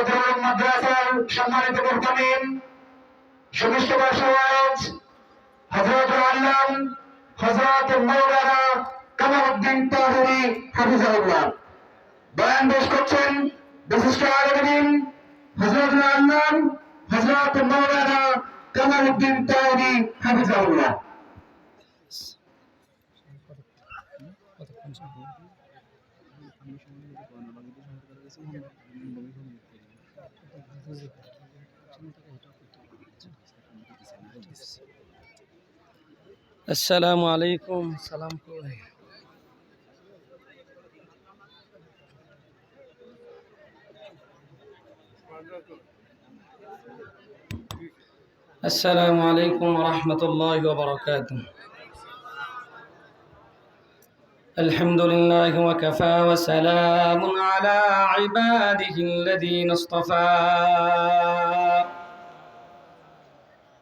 বদরুল মাদ্রাসার সম্মানিত মুহতামিম সুমিষ্ট বাসাওয়াজ হযরত আল্লাম হযরত মাওলানা কামালউদ্দিন তাহেরি হাফিজাহুল্লাহ। বয়ান পেশ করছেন বিশিষ্ট السلام عليكم. سلام عليكم. السلام عليكم ورحمة الله وبركاته. الحمد لله وكفى وسلام على عباده الذين اصطفى.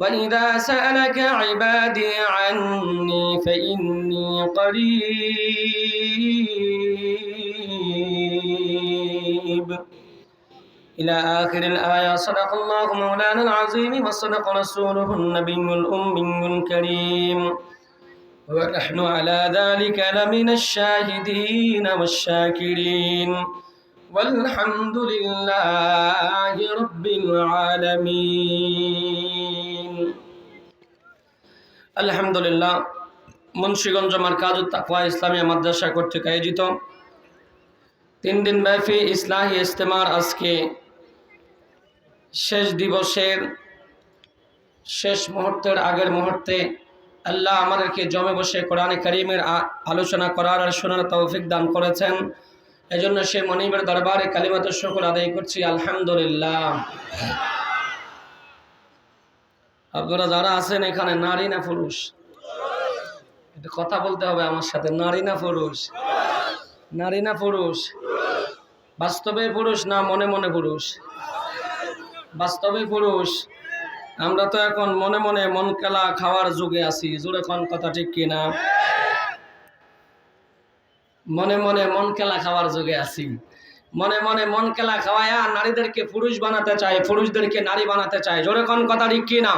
وإذا سألك عبادي عني فإني قريب. إلى آخر الآية صدق الله مولانا العظيم وصدق رسوله النبي الأمي الكريم. ونحن على ذلك لمن الشاهدين والشاكرين. والحمد لله رب العالمين. আলহামদুলিল্লাহ, মুন্সীগঞ্জ মার্কাজুত তাকওয়া ইসলামিয়া মাদ্রাসা কর্তৃক আয়োজিত তিন দিন ব্যাপী ইসলাহী ইস্তেমার আজকে শেষ দিবসের শেষ মুহূর্তের আগের মুহূর্তে আল্লাহ আমাদেরকে জমে বসে কোরআনে করিমের আলোচনা করার আর শোনার তৌফিক দান করেছেন। এজন্য সে মনিবের দরবারে কালিমাত শুকর আদায় করছি। আলহামদুলিল্লাহ। আপনারা যারা আছেন এখানে, নারী না পুরুষ? একটু কথা বলতে হবে আমার সাথে, নারী না পুরুষ? নারী না পুরুষ? বাস্তবে পুরুষ না মনে মনে পুরুষ? বাস্তবে পুরুষ? আমরা তো এখন মনে মনে মন কেলা খাওয়ার যুগে আছি, জোরে কোন কথা ঠিক কিনা মনে মনে মন কেলা খাওয়ার যুগে আছি। মনে মনে মন কেলা খাওয়ায়া নারীদেরকে পুরুষ বানাতে চায়, পুরুষদেরকে নারী বানাতে চায়। জোরে কোন কথা ঠিক কিনা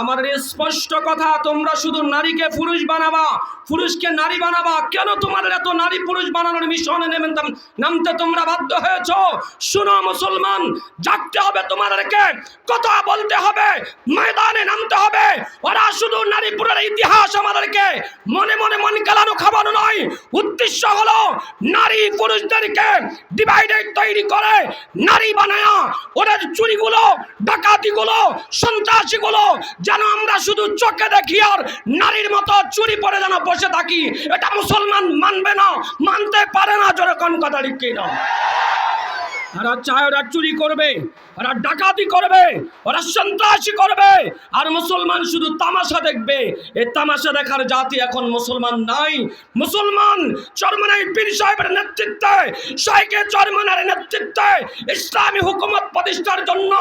আমার স্পষ্ট কথা, তোমরা শুধু নারীকে পুরুষ বানাবা, পুরুষকে নারী বানাবা, কেন তোমাদের এত নারী পুরুষ বানানোর মিশনে নেমেন নামতে তোমরা বাধ্য হয়েছ? শুনো মুসলমান, জাগতে হবে তোমাদেরকে, কথা বলতে হবে, ময়দানে নামতে হবে। ওরা শুধু নারী পুরের ইতিহাস আমাদেরকে মনে মনে মন কেলানো খাবানো নয়, উদ্দেশ্য হলো নারী পুরুষদেরকে ডিভাইডেড তৈরি করে, নারী বানায় ওদের চুরিগুলো, ডাকাতিগুলো, সন্ত্রাসীগুলো, যেন আমরা শুধু চোখে দেখি আর নারীর মতো চুরি পরে যেন বসে থাকি। এটা মুসলমান মানবে না, মানতে পারে না যেরকম কথা লিখি না ওরা চায় ওরা চুরি করবে, ওরা ডাকাতি করবে, ওরা সন্ত্রাসী করবে, আর মুসলমান শুধু তামাশা দেখবে। এই তামাশা দেখার জাতি এখন মুসলমান নাই। মুসলমান চরমনাই পীর সাহেবের নেতৃত্বে শাইকে চরমনার নেতৃত্বে ইসলামী হুকুমত প্রতিষ্ঠার জন্য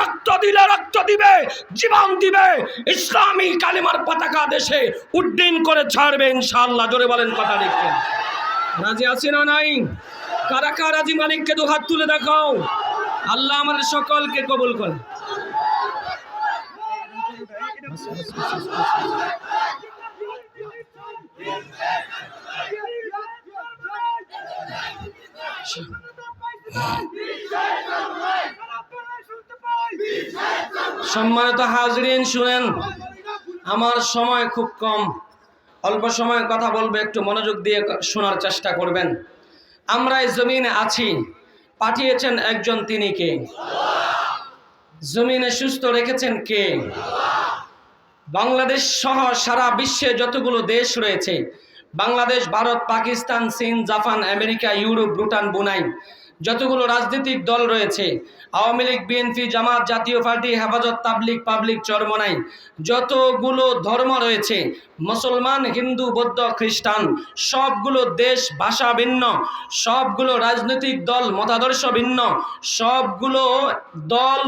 রক্ত দিলে রক্ত দিবে, জীবন দিবে। ইসলামী কালিমার পতাকা দেশে উড্ডীন করে ছাড়বে, ইনশাআল্লাহ। জোরে বলেন কথা লিখবেন। রাজি আছি না নাই? কারা কারা রাজি মালিককে দু হাত তুলে দেখাও? আল্লাহ আমাদের সকলকে কবুল করে। সম্মানিত হাজরিন, শুনেন, আমার সময় খুব কম। অল্প সময় কথা বলব, একটু মনোযোগ দিয়ে শোনার চেষ্টা করবেন। আমরা এই জমিনে আছি। পাঠিয়েছেন একজন তিনি কে? জমিনে সুস্থ রেখেছেন কে? বাংলাদেশ সহ সারা বিশ্বে যতগুলো দেশ রয়েছে, বাংলাদেশ, ভারত, পাকিস্তান, চীন, Japan, America, Europe, Bhutan, Brunei যতগুলো রাজনৈতিক দল রয়েছে, আওয়ামী লীগ, বিএনপি, জামাত, জাতীয় পার্টি, হেফাজত তাবলিক পাবলিক চরমনাই যতগুলো ধর্ম রয়েছে, মুসলমান, হিন্দু, বৌদ্ধ, খ্রিস্টান, সবগুলো দেশ ভাষা ভিন্ন, সবগুলো রাজনৈতিক দল মতাদর্শ ভিন্ন, সবগুলো দল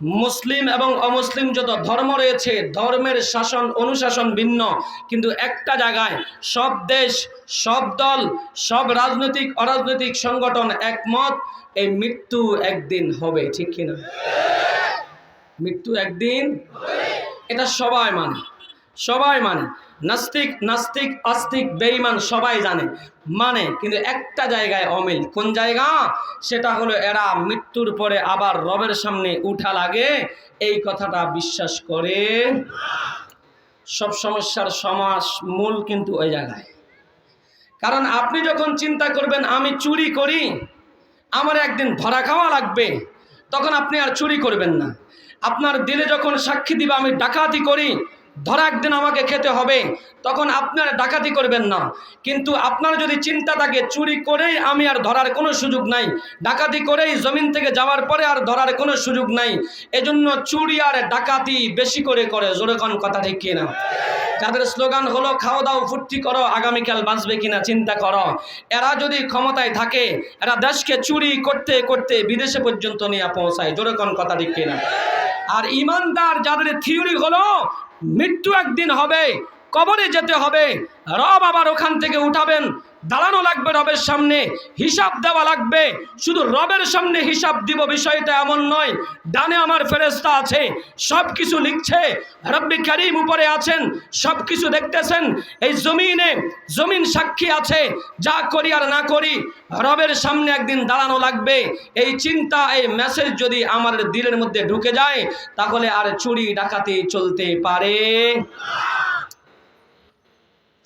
মুসলিম এবং অমুসলিম যত ধর্ম রয়েছে, ধর্মের শাসন, অনুশাসন ভিন্ন। কিন্তু একটা জায়গায় সব দেশ, সব দল, সব রাজনৈতিক, অরাজনৈতিক সংগঠন একমত, এই মৃত্যু একদিন হবে, ঠিক কিনা? মৃত্যু একদিন এটা সবাই মানে সবাই মানে। নাস্তিক নাস্তিক, আস্তিক, বেঈমান সবাই জানে। মানে কিন্তু একটা জায়গায় অমিল। কোন জায়গা? সেটা হলো এরা মৃত্যুর পরে আবার রবের সামনে উঠা লাগে। এই কথাটা বিশ্বাস করে সব সমস্যার সমাস, মূল কিন্তু ওই জায়গায়। কারণ আপনি যখন চিন্তা করবেন, আমি চুরি করি, আমার একদিন ধরা খাওয়া লাগবে, তখন আপনি আর চুরি করবেন না। আপনার দিলে যখন সাক্ষী দিবে, আমি ডাকাতি করি ধরা একদিন আমাকে খেতে হবে, তখন আপনার ডাকাতি করবেন না। কিন্তু আপনার যদি চিন্তা থাকে, চুরি করেই আমি আর ধরার কোনো সুযোগ নাই। ডাকাতি করেই জমিন থেকে যাওয়ার পরে আর ধরার কোনো সুযোগ নাই। এজন্য চুরি আর ডাকাতি বেশি করে করে জোরেখন কথা ঠিক কিনা? যাদের স্লোগান হলো খাওয়া দাও, ফুর্তি করো, আগামীকাল বাঁচবে কিনা চিন্তা করো। এরা যদি ক্ষমতায় থাকে, এরা দেশকে চুরি করতে করতে বিদেশে পর্যন্ত নিয়ে পৌঁছায়। জোরেকন কথা ঠিক কিনা? আর ইমানদার যাদের থিওরি হলো মৃত্যু একদিন হবে কবরে যেতে হবে। রব আবার ওখান থেকে উঠাবেন। দাঁড়ানো লাগবে রবের সামনে, হিসাব দেওয়া লাগবে। শুধু রবের সামনে হিসাব দিব, বিষয়টা এমন নয়। ডানে আমার ফেরেস্তা আছে সব কিছু লিখছে, রব্বি করিম উপরে আছেন সব কিছু দেখতেছেন। এই জমিনে জমিন সাক্ষী আছে, যা করি আর না করি, রবের সামনে একদিন দাঁড়ানো লাগবে। এই চিন্তা, এই মেসেজ যদি আমার দিলের মধ্যে ঢুকে যায়, তাহলে আর চুরি ডাকাতি চলতে পারে।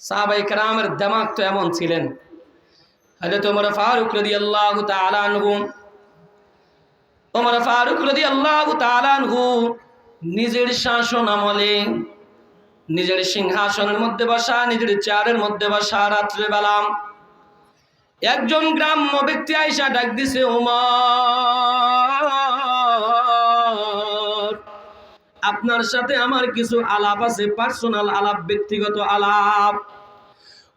সাহাবাই কালামের দেমাগ তো এমন ছিলেন। হজরত ওমর ফারুক রদি আল্লাহ তালানহু ওমর ফারুক রদি আল্লাহ তালানহু নিজের শাসন আমলে, নিজের সিংহাসনের মধ্যে বসা, নিজের চেয়ারের মধ্যে বসা রাত্রে বেলাম একজন গ্রাম্য ব্যক্তি আইসা ডাক দিছে, ওমর! আপনার সাথে আমার কিছু আলাপ আছে পার্সোনাল আলাপ, ব্যক্তিগত আলাপ।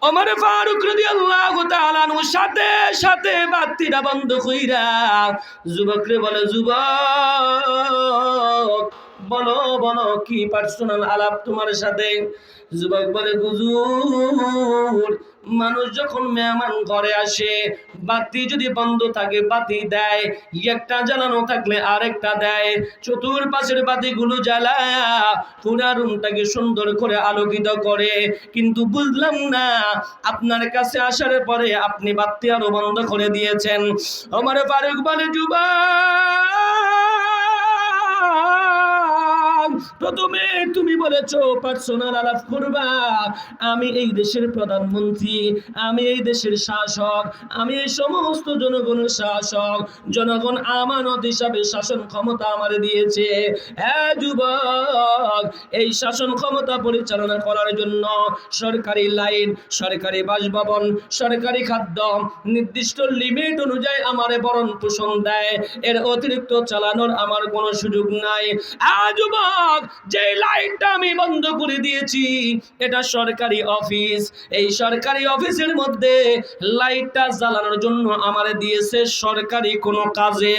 ওমর ফারুক রাদিয়াল্লাহু তাআলা আনহু সাথে সাথে বাতিটা বন্ধ কইরা যুবকরে বলে, যুবক, বলো বলো, কি পার্সোনাল আলাপ তোমার সাথে? যুবক বলে, হুজুর মানুষ যখন মেহমান ঘরে আসে, বাতি যদি বন্ধ থাকে, বাতি দেয়, একটা জ্বালানো থাকলে আরেকটা দেয়, চতুর্পাশের বাতিগুলো জ্বালায় পুরা রুমটাকে সুন্দর করে আলোকিত করে। কিন্তু বুঝলাম না, আপনার কাছে আসার পরে আপনি বাতি আরও বন্ধ করে দিয়েছেন। আমার ফারুক বলে যুবা প্রথমে তুমি বলেছ পার্সোনাল আলাপ করবা। আমি এই দেশের প্রধানমন্ত্রী, আমি এই দেশের শাসক, আমি এই সমস্ত জনগণের শাসক। জনগণ আমানত হিসাবে শাসন ক্ষমতা আমার দিয়েছে। হ্যাঁ যুবক, এই শাসন ক্ষমতা পরিচালনা করার জন্য সরকারি লাইন, সরকারি বাসভবন, সরকারি খাদ্য নির্দিষ্ট লিমিট অনুযায়ী আমার বরণ পোষণ দেয়। এর অতিরিক্ত চালানোর আমার কোনো সুযোগ নাই। আ যুবক যে লাইটটা আমি বন্ধ করে দিয়েছি, এটা সরকারি অফিস। এই সরকারি অফিসের মধ্যে লাইটটা জ্বালানোর জন্য আমারে দিয়েছে সরকারি কোনো কাজে,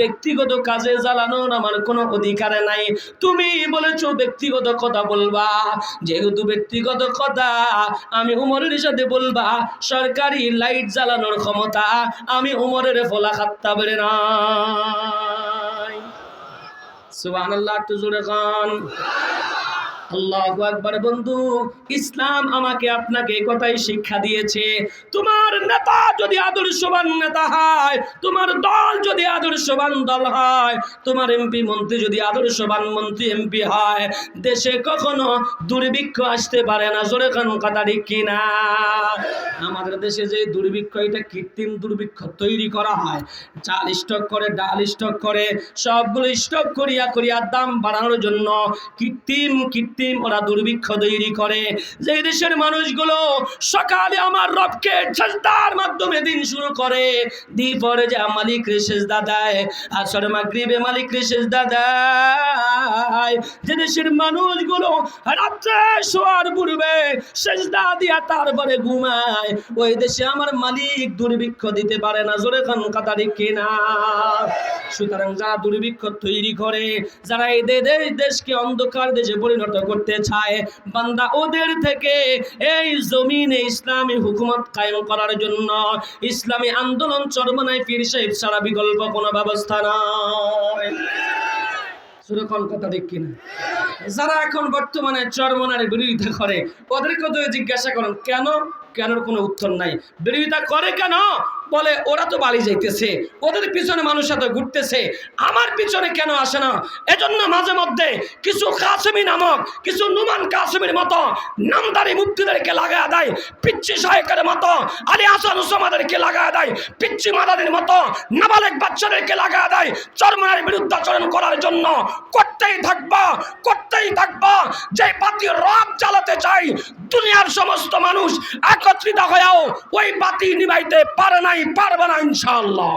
ব্যক্তিগত কাজে জ্বালানোর আমার কোনো অধিকার নাই। তুমি বলেছ ব্যক্তিগত কথা বলবা, যেহেতু ব্যক্তিগত কথা, আমি উমরের সাথে বলবা, সরকারি লাইট জ্বালানোর ক্ষমতা আমি উমরের ফলা খাত্তা বেড়ে নাই সুবাহ আল্লাহ একটু জোরে খান আল্লাহ একবার বন্ধু, ইসলাম আমাকে আপনাকে কথাই শিক্ষা দিয়েছে। তোমার নেতা যদি আদর্শবান নেতা হয়, তোমার দল যদি আদর্শবান দল হয়, তোমার এমপি মন্ত্রী যদি আদর্শবান মন্ত্রী এমপি হয়, দেশে কখনো দুর্ভিক্ষ আসতে পারে না। জোরে খান কথা কিনা আমাদের দেশে যে দুর্ভিক্ষ, এটা কৃত্রিম দুর্ভিক্ষ তৈরি করা হয়। চাল স্টক করে, ডাল স্টক করে, সবগুলো স্টক করিয়া করিয়া দাম বাড়ানোর জন্য কৃত্রিম কৃত্রিম কৃত্রিম ওরা দুর্ভিক্ষ তৈরি করে। যে দেশের মানুষগুলো সকালে আমার রবকে সেজদার মাধ্যমে দিন শুরু করে দ্বীপরে যে মালিক সেজদা দেয়, আসর মাগরিবে মালিক সেজদা দেয়। যে দেশের মানুষগুলো রাত্রে শোয়ার পূর্বে সেজদা দিয়া তারপরে ঘুমায়, ওই দেশে আমার মালিক দুর্ভিক্ষ দিতে পারে না। জোরে খান কাতারি কেনা সুতরাং যারা দুর্ভিক্ষ তৈরি করে, যারা এই দেশকে অন্ধকার দেশে পরিণত করতে চায়, বান্দা ওদের থেকে এই জমিনে ইসলামী হুকুমত কায়েম করার জন্য ইসলামী আন্দোলন চরমনায় পীর সাহেব ছাড়া বিকল্প কোনো ব্যবস্থা নয় কথা ঠিক কিনা? যারা এখন বর্তমানে চরমনার বিরোধিতা করে ওদেরকে তো জিজ্ঞাসা করেন, কেন? কেন কোনো উত্তর নাই। বিরোধিতা করে কেন? বলে, ওরা তো বাড়ি যাইতেছে, ওদের পিছনে মানুষ এত ঘুরতেছে, আমার পিছনে কেন আসে না? এজন্য মাঝে মধ্যে কিছু কাশ্মী নামক, কিছু নুমান কাশ্মীর মতো নামদারি মুক্তিদেরকে লাগায় দেয়, পিচ্ছি সাহেবের মতো, আলী হাসান উসামাদেরকে লাগা দেয়, পিচ্ছি মাদারির মতো নাবালেক বাচ্চাদেরকে লাগা দেয়, চরমনার বিরুদ্ধাচরণ করার জন্য করতেই থাকবা করতেই থাকবা। যে পাতি রব চালাতে চাই দুনিয়ার সমস্ত মানুষ একত্রিত হয়েও ওই বাতি নিভাইতে পারে নাই, পারবে না ইনশাআল্লাহ।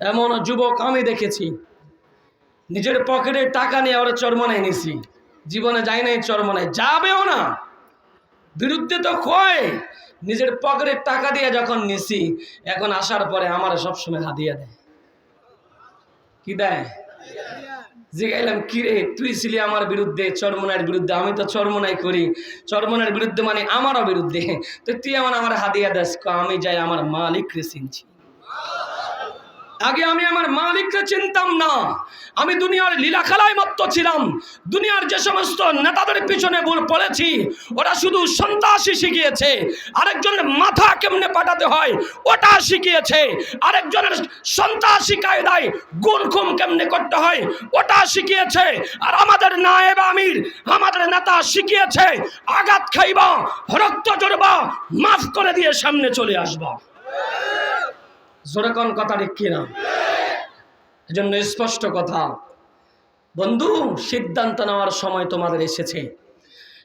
এমন যুবক আমি দেখেছি, নিজের পকেটে টাকা নিয়ে ওরা চরমনায় নিছি। জীবনে যাই নাই চরমনায় যাবেও না। বিরুদ্ধে তো কয়, নিজের পকেটের টাকা দিয়ে যখন নিছি, এখন আসার পরে আমার সবসময় হাদিয়া দেয়। কি দেয়? জিগাইলাম কি রে তুই ছিলি আমার বিরুদ্ধে চরমনার বিরুদ্ধে, আমি তো চরমনাই করি। চরমনার বিরুদ্ধে মানে আমারও বিরুদ্ধে। তো তুই আমার আমার হাদিয়া দাস আমি যাই আমার মালিক রে চিনছি। আগে আমি আমার মালিককে চিনতাম না। আমি দুনিয়ার লীলা খেলায় মত্ত ছিলাম। দুনিয়ার যে সমস্ত নেতাদের পিছনে বল পড়েছি, ওরা শুধু সন্ত্রাসী শিখিয়েছে। আরেকজনের মাথা কেমনে পাঠাতে হয়, ওটা শিখিয়েছে। আরেকজনের সন্ত্রাসী কায়দায় গুণ খুম কেমনে করতে হয়, ওটা শিখিয়েছে। আর আমাদের নায়েব আমির, আমাদের নেতা শিখিয়েছে, আঘাত খাইবা, রক্ত জড়বা মাফ করে দিয়ে সামনে চলে আসবা। জোরেকন কথা ঠিক কিনা এজন্য স্পষ্ট কথা। বন্ধু, সিদ্ধান্ত নেওয়ার সময় তোমাদের এসেছে।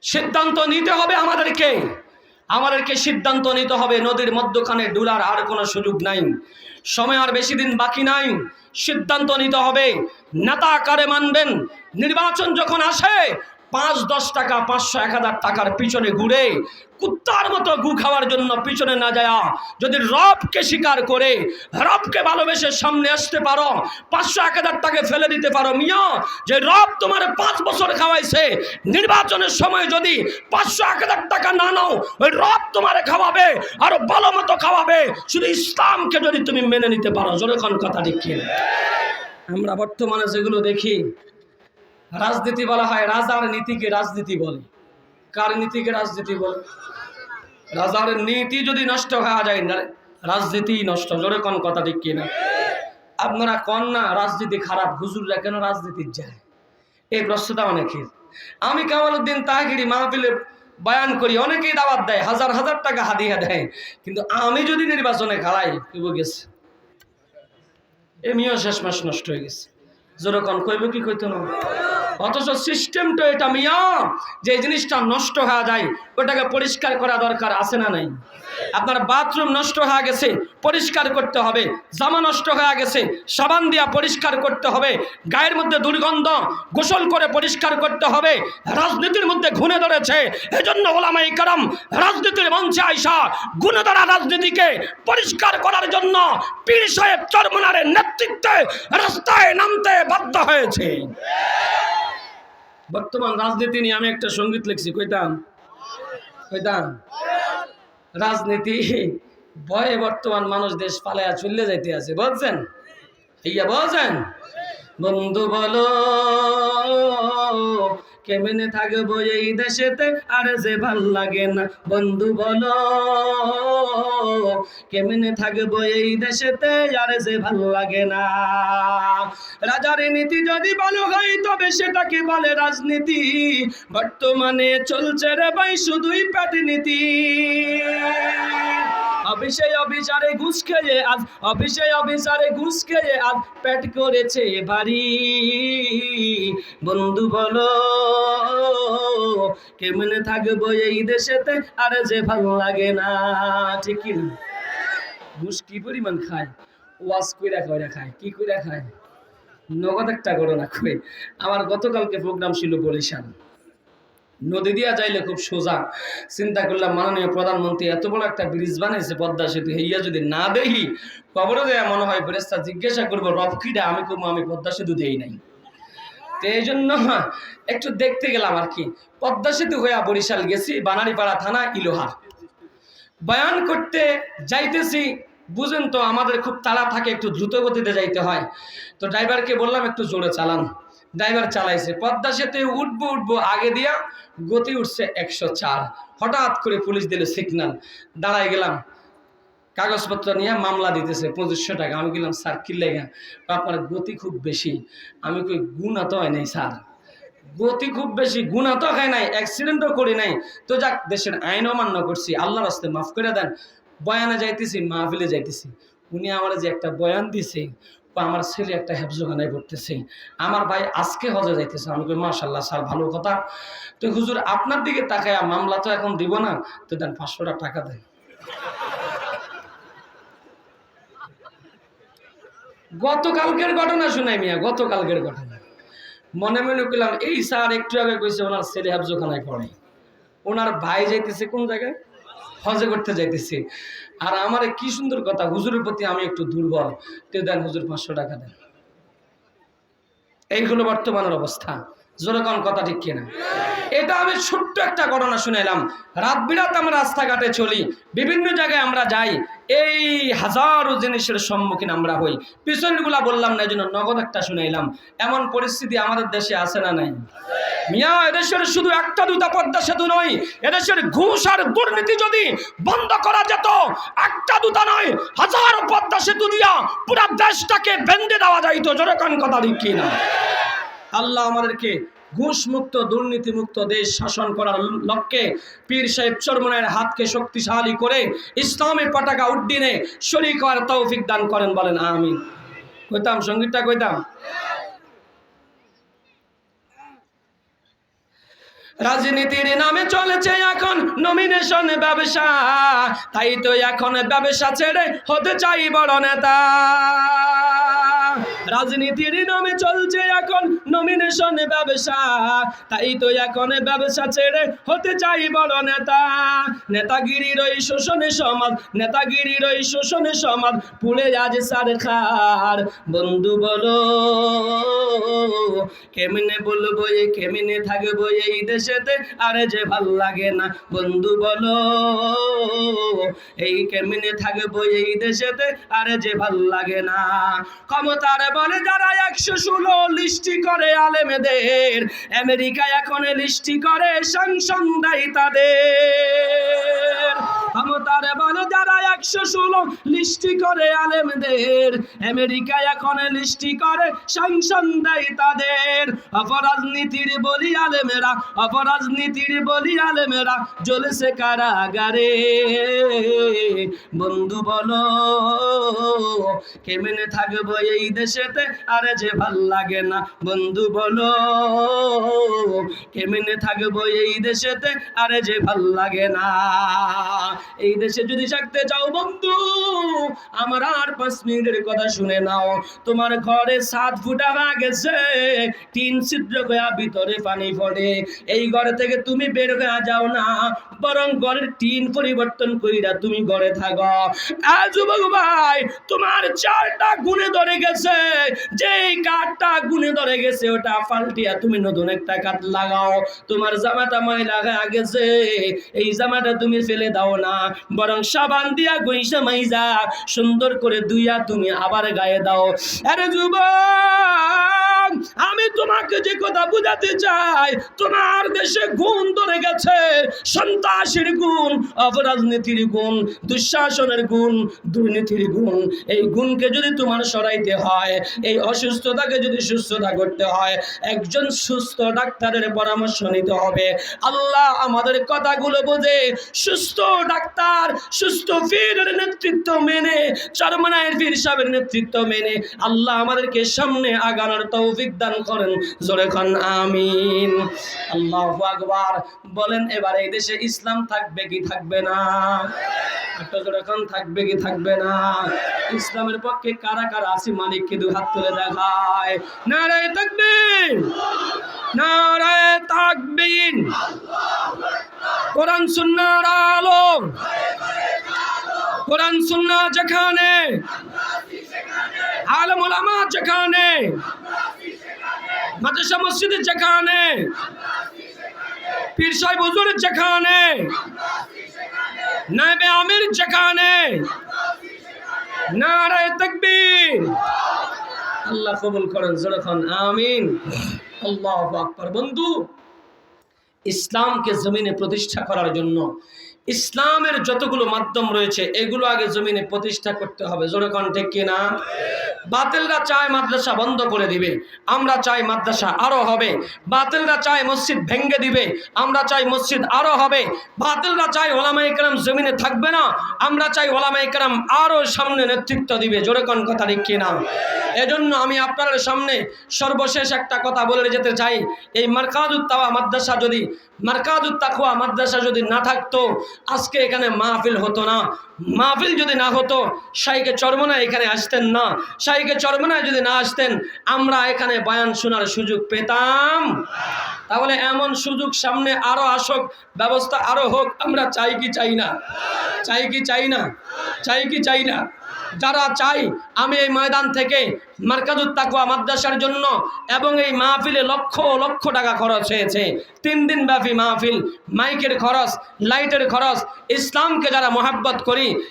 সিদ্ধান্ত নিতে হবে আমাদেরকে। আমাদেরকে সিদ্ধান্ত নিতে হবে। নদীর মধ্যখানে ডুলার আর কোনো সুযোগ নাই। সময় আর বেশি দিন বাকি নাই। সিদ্ধান্ত নিতে হবে। নেতা কারে মানবেন? নির্বাচন যখন আসে পাঁচ, দশ টাকা, পাঁচশো, এক হাজার টাকার পিছনে ঘুরে কুত্তার মতো গু খাওয়ার জন্য পিছনে না যায় যদি রবকে স্বীকার করে, রবকে ভালোবেসে সামনে আসতে পারো, পাঁচশো, এক হাজার টাকা ফেলে দিতে পারো, মিয়া, যে রব তোমার পাঁচ বছর খাওয়াইছে, নির্বাচনের সময় যদি পাঁচশো, এক হাজার টাকা না নাও, ওই রব তোমার খাওয়াবে, আরও ভালো মতো খাওয়াবে, শুধু ইসলামকে যদি তুমি মেনে নিতে পারো। যখন কথা দেখি আমরা বর্তমানে যেগুলো দেখি রাজনীতি বলা হয়, রাজার নীতিকে রাজনীতি বলে। কার নীতিকে রাজনীতি বলে? রাজার নীতি যদি নষ্ট হয়ে যায়, না, রাজনীতি নষ্ট। জোরে কোন কথা ঠিক কিনা? আপনারা কন না রাজনীতি খারাপ, হুজুররা কেন রাজনীতির যায়? এই প্রশ্নটা অনেকের। আমি কামাল উদ্দিন তাহিরি মাহফিলে বয়ান করি, অনেকেই দাওয়াত দেয়, হাজার হাজার টাকা হাদিয়া দেয়। কিন্তু আমি যদি নির্বাচনে খাড়াই কেউ গেছে। এমনিও শেষ মাস নষ্ট হয়ে গেছে। যেরকম কইব কি, কইতো না। অথচ সিস্টেমটা এটা মিয়া, যে জিনিসটা নষ্ট হয়ে যায়, ওটাকে পরিষ্কার করা দরকার আছে না নাই? আপনার বাথরুম নষ্ট হয়ে গেছে, পরিষ্কার করতে হবে। জামা নষ্ট হয়ে গেছে, সাবান দিয়া পরিষ্কার করতে হবে। গায়ের মধ্যে দুর্গন্ধ গোসল করে পরিষ্কার করতে হবে। রাজনীতির মধ্যে ঘুনে ধরেছে, এজন্য ওলামাই কারাম রাজনীতির মঞ্চে আইসা গুণে ধরা রাজনীতিকে পরিষ্কার করার জন্য পীর সাহেব চরমনারের নেতৃত্বে রাস্তায় নামতে বাধ্য হয়েছে। বর্তমান রাজনীতি নিয়ে আমি একটা সংগীত লিখছি, কইতাম? কইতাম? রাজনীতি, ভয়ে বর্তমান মানুষ দেশ পালায়া চলে যাইতে আছে বলছেন ইয়া বলছেন বন্ধু বলো কেমনে থাকব এই দেশেতে? আর যে ভালো লাগে না, বন্ধু বলো। কেমনে থাকব এই দেশেতে? আর যে ভালো লাগে না। রাজার নীতি যদি ভালো হয়, তবে সেটাকে বলে রাজনীতি। বর্তমানে চলছে রে ভাই শুধুই প্যাট নীতি অফিসে অফিসারে ঘুষ খেয়ে আজ অফিসে অফিসারে ঘুষ খেয়ে আজ পেট করেছে ভারী। বন্ধু বলো, কেমনে থাকব এই দেশেতে? আর যে ভালো লাগে না, ঠিক কি? ঘুষ কি পরিমাণ খায়? ওয়াজ কইরা কইরা খায়, কি কইরা খায়? নগদ একটা করো না কই। আমার গতকালকে প্রোগ্রাম ছিল বরিশাল। নদী দিয়া যাইলে খুব সোজা। চিন্তা করলাম, মাননীয় প্রধানমন্ত্রী এত বড় একটা ব্রিজ বানাইছে পদ্মা সেতু, হইয়া যদি না দেখি কবরে দেয়া মনে হয় ফেরেস্তা জিজ্ঞাসা করব, রব কিডা আমি কমু, আমি পদ্মা সেতু দেই নাই? তো এই জন্য একটু দেখতে গেলাম আর কি। পদ্মা সেতু হইয়া বরিশাল গেছি, বানারীপাড়া থানা ইলোহা বয়ান করতে যাইতেছি, বুঝেন তো আমাদের খুব তাড়া থাকে, একটু দ্রুত গতিতে যাইতে হয়। তো ড্রাইভারকে বললাম, একটু জোরে চালান। ড্রাইভার চালাইছে। পদ্মা সেতু উঠবো উঠবো, আগে দিয়া গতি উঠছে একশো চার। হঠাৎ করে পুলিশ দিল সিগন্যাল দাঁড়ায় গেলাম। কাগজপত্র নিয়ে মামলা দিতেছে, পঁচিশশো টাকা। আমি গেলাম, স্যার, কি লেগা? আপনার গতি খুব বেশি। আমি কই, গুণা তো হয় নাই, স্যার। গতি খুব বেশি, গুণা তো হয় নাই অ্যাক্সিডেন্টও করি নাই। তো যাক, দেশের আইন অমান্য করছি। আল্লাহ রাস্তে মাফ করে দেন। বয়ানে যাইতেছি, মাহফিলে যাইতেছি। উনি আমার যে একটা বয়ান দিছে আমার ছেলে একটা হেফজোখানায় পড়তেছে আমার ভাই আজকে হজে যাইতেছে। আমি কই মাশাল্লাহ স্যার, ভালো কথা। তো হুজুর, আপনার দিকে তাকায় মামলা তো এখন দিব না? তো দেন পাঁচশোটা টাকা দেন। গতকালকের ঘটনা শুনাই মিয়া, গতকালকের ঘটনা। মনে মনে করলাম এই স্যার, একটু আগে কইছে ওনার ছেলে হাফজোখানায় পড়ে। ওনার ভাই যাইতেছে কোন জায়গায়? হজে করতে যাইতেছে। আর আমার কি সুন্দর কথা, হুজুরের প্রতি আমি একটু দুর্বল। তে দেন হুজুর পাঁচশো টাকা দেন। এই হলো বর্তমানের অবস্থা। জোরকম কথা ঠিক কিনা? এটা আমি ছোট্ট একটা ঘটনা শুনেলাম রাত বিরাত আমরা রাস্তাঘাটে চলি, বিভিন্ন জায়গায় আমরা যাই, এই হাজারো জিনিসের সম্মুখীন আমরা হই। পিছনগুলা বললাম না এই জন্য নগদ একটা শুনাইলাম। এমন পরিস্থিতি আমাদের দেশে আছে না নাই? মিয়া, এদেশের শুধু একটা দুটা পদ্মা সেতু নয়, এদেশের ঘুষ আর দুর্নীতি যদি বন্ধ করা যেত, একটা দুটা নয়, হাজারো পদ্মা সেতু দিয়া পুরা দেশটাকে বেঁধে দেওয়া যাইতো। জোরকম কথা ঠিক কিনা? আল্লাহ আমাদেরকে ঘুষ মুক্ত দুর্নীতি মুক্ত দেশ শাসন করার লক্ষ্যে পীর সাহেব চরমনের হাতকে শক্তিশালী করে ইসলামী পতাকা উড্ডিনে শরিক আর তৌফিক দান করেন, বলেন আমিন। কইতাম, সঙ্গীতটা কইতাম? রাজনীতির নামে চলেছে এখন নমিনেশন ব্যবসা, তাই তো এখন ব্যবসা ছেড়ে হতে চাই বড় নেতা। রাজনীতির নামে চলছে এখন নমিনেশন ব্যবসা। তাই তো এখন ব্যবসা ছেড়ে হতে চাই বড় নেতা। নেতাগিরির ওই শোষণে সমাজ, নেতাগিরির ওই শোষণে সমাজ, পুড়ে আজ সারখার বন্ধু বলো, কেমনে বলব এ, কেমনে থাকব এই দেশেতে? আরে যে ভালো লাগে না। বন্ধু বলো, এই কেমনে থাকব এই দেশেতে? আরে যে ভালো লাগে না। ক্ষমতার বলে যারা একশো ষোলো লিস্টি করে আলেমেদের আমেরিকা এখন লিস্টি করে দেয় তাদের ক্ষমতার বলে যারা একশো ষোলো লিস্টি করে আলেমদের, আমেরিকা এখন লিস্টি করে সাংসন দেয় তাদের। অপরাজনীতির বলি আলেমেরা, অপরাজনীতির বলি আলেমেরা জ্বলেছে কারাগারে। বন্ধু বলো কেমনে থাকব এই দেশেতে? আরে যে ভালো লাগে না। বন্ধু বলো কেমনে থাকব এই দেশেতে? আরে যে ভালো লাগে না। এই দেশে যদি থাকতে চাও বন্ধু, আমার আর পাঁচ মিনিটের কথা শুনে নাও। তোমার ঘরে সাত ফুটা গেছে তিন ছিদ্র গয়া ভিতরে পানি পড়ে। এই ঘর থেকে তুমি বের হয়ে যাও না, বরং ঘরের টিন পরিবর্তন কইরা তুমি ঘরে থাকো। যুবক ভাই, তোমার চারটা গুণে ধরে গেছে। যেই কাঠটা গুণে ধরে গেছে, ওটা পাল্টিয়া তুমি নতুন একটা কাঠ লাগাও। তোমার জামাটা ময়লা গেছে, এই জামাটা তুমি ফেলে দাও না। বরং সাবান দিয়া গইসা মাইজা, সুন্দর করে দুইয়া তুমি আবার গায়ে দাও। আরে যুবক, আমি তোমাকে যে কথা বুঝাতে চাই, তোমার দেশে গুণ ধরে গেছে, সন্ত্রাসের গুণ, অপরাজনীতির গুণ, দুঃশাসনের গুণ, দুর্নীতির গুণ। এই গুণকে যদি তোমার সরাইতে হয়, এই অসুস্থতাকে যদি সুস্থতা করতে হয়, একজন সুস্থ ডাক্তারের পরামর্শ নিতে হবে। আল্লাহ আমাদের কথাগুলো বোঝে, সুস্থ ডাক্তার সুস্থ ফিরের নেতৃত্ব মেনে চরমনায়ের ফির সাহেবের নেতৃত্ব মেনে, আল্লাহ আমাদেরকে সামনে আগানোর তৌফিক দান করেন। জোরে খান আমিন। আল্লাহ আকবার। বলেন, এবার এই দেশে ইসলাম থাকবে কি থাকবে না? একটা জোরে খান থাকবে কি থাকবে না? ইসলামের পক্ষে কারা কারা আসি মালিককে দু হাত তুলে দেখায়। নারায় তাকবীর! নারায় তাকবীর! কোরআন সুন্নাহর আলো কোরআন সুন্নাহ যেখানে, আলম ওলামা যেখানে, মাদ্রাসা মসজিদ যেখানে, পীর সাহেব হুজুর যেখানে, নাইবে আমির যেখানে, নারায় তাকবীর। আল্লাহ কবুল করেন যখন আমিন। আল্লাহ আকবার। বন্ধু ইসলামকে জমিনে প্রতিষ্ঠা করার জন্য ইসলামের যতগুলো মাধ্যম রয়েছে, এগুলো আগে জমিনে প্রতিষ্ঠা করতে হবে। জোরে ঠিক কিনা? বাতিলরা চায় মাদ্রাসা বন্ধ করে দিবে, আমরা চাই মাদ্রাসা আরও হবে। বাতিলরা চায় মসজিদ ভেঙ্গে দিবে, আমরা চাই মসজিদ আরও হবে। বাতিলরা চাই ওলামা ইকরাম জমিনে থাকবে না, আমরা চাই ওলামা ইকরাম আরও সামনে নেতৃত্ব দিবে। জোরে কথা ঠিক কিনা? এজন্য আমি আপনাদের সামনে সর্বশেষ একটা কথা বলে যেতে চাই। এই মার্কাজুত তাওয়া মাদ্রাসা যদি, মার্কাজুত তাকুয়া মাদ্রাসা যদি না থাকতো আজকে এখানে মাহফিল হতো না। মাহফিল যদি না হতো, শাইকে চরমনা এখানে আসতেন না। শাইকে চরমনায় যদি না আসতেন, আমরা এখানে বয়ান শোনার সুযোগ পেতাম। তাহলে এমন সুযোগ সামনে আরও আসুক, ব্যবস্থা আরও হোক, আমরা চাই কি চাই না? চাই কি চাই না? চাই কি চাই না? যারা চাই, আমি এই ময়দান থেকে মার্কাজুত তাকুয়া মাদ্রাসার জন্য এবং এই মাহফিলে লক্ষ লক্ষ টাকা খরচ হয়েছে। তিন দিন ব্যাপী মাহফিল, মাইকের খরচ, লাইটের খরচ, ইসলামকে যারা মোহাব্বত করি foi